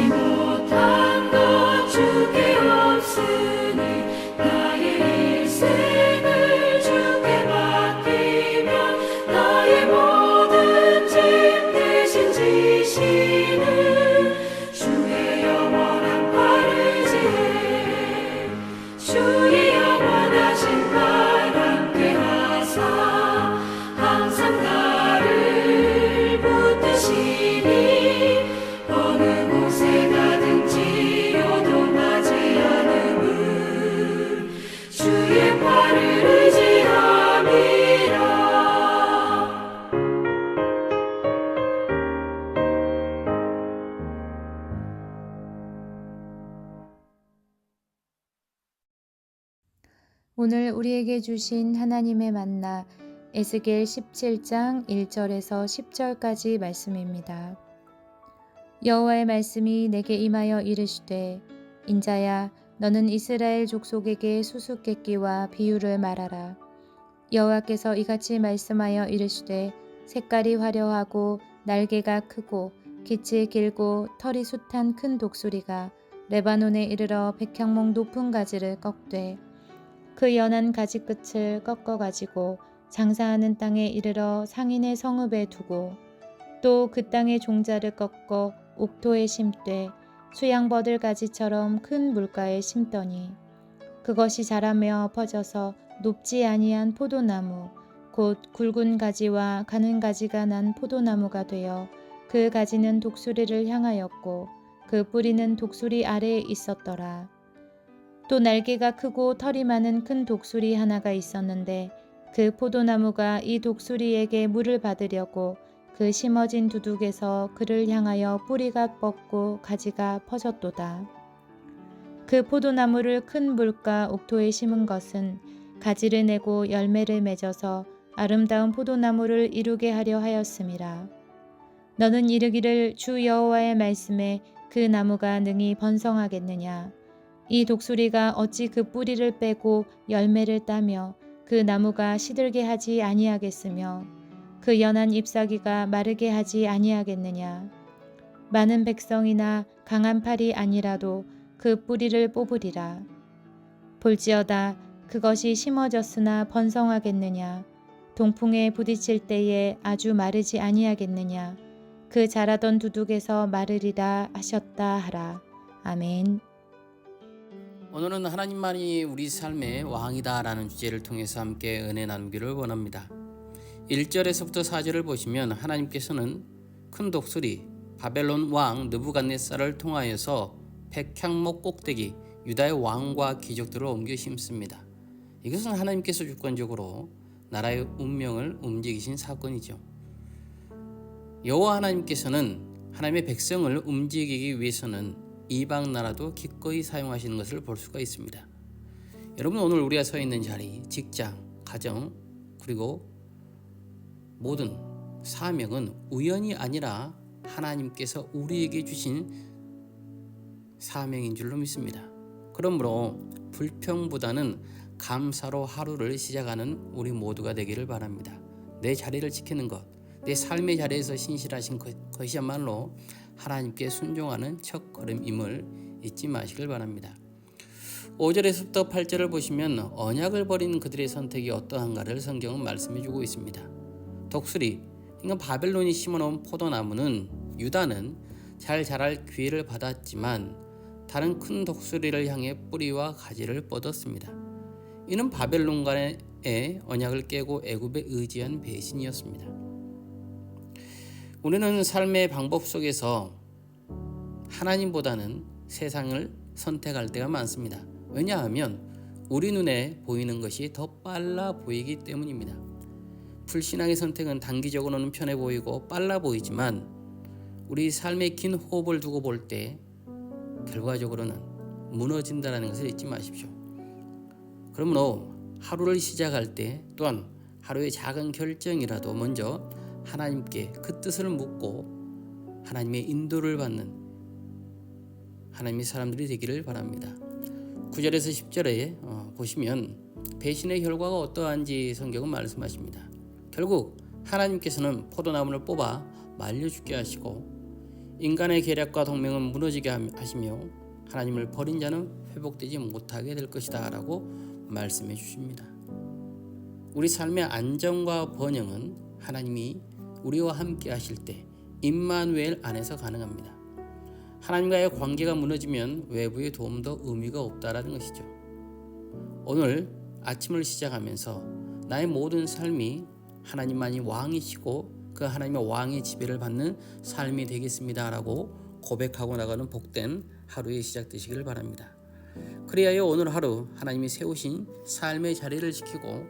Simone. 오늘 우리에게 주신 하나님의 만나 에스겔 17장 1절에서 10절까지 말씀입니다. 여호와의 말씀이 내게 임하여 이르시되 인자야 너는 이스라엘 족속에게 수수께끼와 비유를 말하라. 여호와께서 이같이 말씀하여 이르시되 색깔이 화려하고 날개가 크고 깃이 길고 털이 숱한 큰 독수리가 레바논에 이르러 백향목 높은 가지를 꺾되 그 연한 가지 끝을 꺾어 가지고 장사하는 땅에 이르러 상인의 성읍에 두고 또 그 땅의 종자를 꺾어 옥토에 심되 수양버들 가지처럼 큰 물가에 심더니 그것이 자라며 퍼져서 높지 아니한 포도나무 곧 굵은 가지와 가는 가지가 난 포도나무가 되어 그 가지는 독수리를 향하였고 그 뿌리는 독수리 아래에 있었더라. 또 날개가 크고 털이 많은 큰 독수리 하나가 있었는데 그 포도나무가 이 독수리에게 물을 받으려고 그 심어진 두둑에서 그를 향하여 뿌리가 뻗고 가지가 퍼졌도다. 그 포도나무를 큰 물가 옥토에 심은 것은 가지를 내고 열매를 맺어서 아름다운 포도나무를 이루게 하려 하였음이라. 너는 이르기를 주 여호와의 말씀에 그 나무가 능히 번성하겠느냐. 이 독수리가 어찌 그 뿌리를 빼고 열매를 따며 그 나무가 시들게 하지 아니하겠으며 그 연한 잎사귀가 마르게 하지 아니하겠느냐. 많은 백성이나 강한 팔이 아니라도 그 뿌리를 뽑으리라. 볼지어다 그것이 심어졌으나 번성하겠느냐. 동풍에 부딪힐 때에 아주 마르지 아니하겠느냐. 그 자라던 두둑에서 마르리라 하셨다 하라. 아멘. 오늘은 하나님만이 우리 삶의 왕이다라는 주제를 통해서 함께 은혜 나누기를 원합니다. 1절에서부터 4절을 보시면 하나님께서는 큰 독수리 바벨론 왕 느부갓네살을 통하여서 백향목 꼭대기 유다의 왕과 귀족들을 옮겨 심습니다. 이것은 하나님께서 주권적으로 나라의 운명을 움직이신 사건이죠. 여호와 하나님께서는 하나님의 백성을 움직이기 위해서는 이방 나라도 기꺼이 사용하시는 것을 볼 수가 있습니다. 여러분 오늘 우리가 서 있는 자리, 직장, 가정 그리고 모든 사명은 우연이 아니라 하나님께서 우리에게 주신 사명인 줄로 믿습니다. 그러므로 불평보다는 감사로 하루를 시작하는 우리 모두가 되기를 바랍니다. 내 자리를 지키는 것, 내 삶의 자리에서 신실하신 것이야말로 하나님께 순종하는 첫 걸음임을 잊지 마시길 바랍니다. 5절에서부터 8절을 보시면 언약을 버리는 그들의 선택이 어떠한가를 성경은 말씀해 주고 있습니다. 독수리, 그러니까 바벨론이 심어놓은 포도나무는 유다는 잘 자랄 기회를 받았지만 다른 큰 독수리를 향해 뿌리와 가지를 뻗었습니다. 이는 바벨론과의 언약을 깨고 애굽에 의지한 배신이었습니다. 우리는 삶의 방법 속에서 하나님보다는 세상을 선택할 때가 많습니다. 왜냐하면 우리 눈에 보이는 것이 더 빨라 보이기 때문입니다. 불신앙의 선택은 단기적으로는 편해 보이고 빨라 보이지만 우리 삶의 긴 호흡을 두고 볼 때 결과적으로는 무너진다는 것을 잊지 마십시오. 그러므로 하루를 시작할 때 또한 하루의 작은 결정이라도 먼저 하나님께 그 뜻을 묻고 하나님의 인도를 받는 하나님의 사람들이 되기를 바랍니다. 9절에서 10절에 어, 보시면 배신의 결과가 어떠한지 성경은 말씀하십니다. 결국 하나님께서는 포도나무를 뽑아 말려 죽게 하시고 인간의 계략과 동맹은 무너지게 하시며 하나님을 버린 자는 회복되지 못하게 될 것이다라고 말씀해 주십니다. 우리 삶의 안정과 번영은 하나님이 우리와 함께 하실 때 임마누엘 안에서 가능합니다. 하나님과의 관계가 무너지면 외부의 도움도 의미가 없다라는 것이죠. 오늘 아침을 시작하면서 나의 모든 삶이 하나님만이 왕이시고 그 하나님의 왕의 지배를 받는 삶이 되겠습니다라고 고백하고 나가는 복된 하루의 시작 되시기를 바랍니다. 그리하여 오늘 하루 하나님이 세우신 삶의 자리를 지키고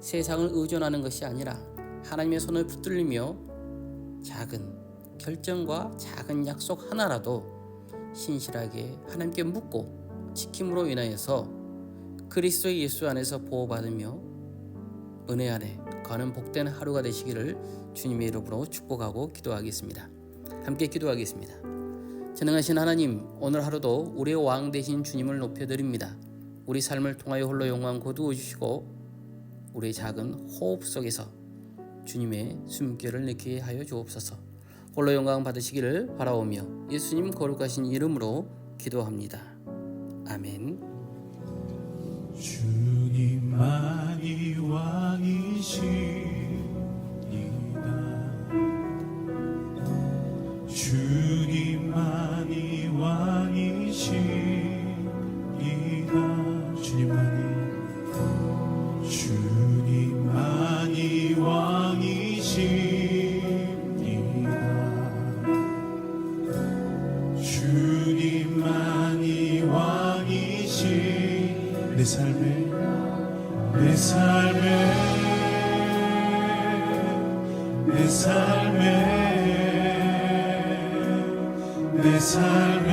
세상을 의존하는 것이 아니라 하나님의 손을 붙들리며 작은 결정과 작은 약속 하나라도 신실하게 하나님께 묻고 지킴으로 인하여서 그리스도 예수 안에서 보호받으며 은혜 안에 가는 복된 하루가 되시기를 주님의 이름으로 축복하고 기도하겠습니다. 함께 기도하겠습니다. 전능하신 하나님, 오늘 하루도 우리의 왕 되신 주님을 높여드립니다. 우리 삶을 통하여 홀로 영광 거두어 주시고 우리의 작은 호흡 속에서 주님의 숨결을 느끼게 하여 주옵소서. 홀로 영광 받으시기를 바라오며 예수님 거룩하신 이름으로 기도합니다. 아멘. 주님만이 왕이시니다 주 이시 내 삶에 내 삶에 내 삶에 내 삶에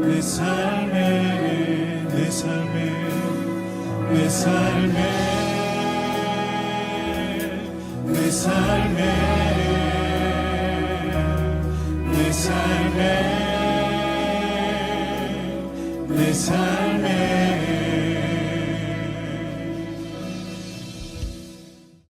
내 삶에 내 삶에 내 삶에 내 삶에 내 삶에 this time.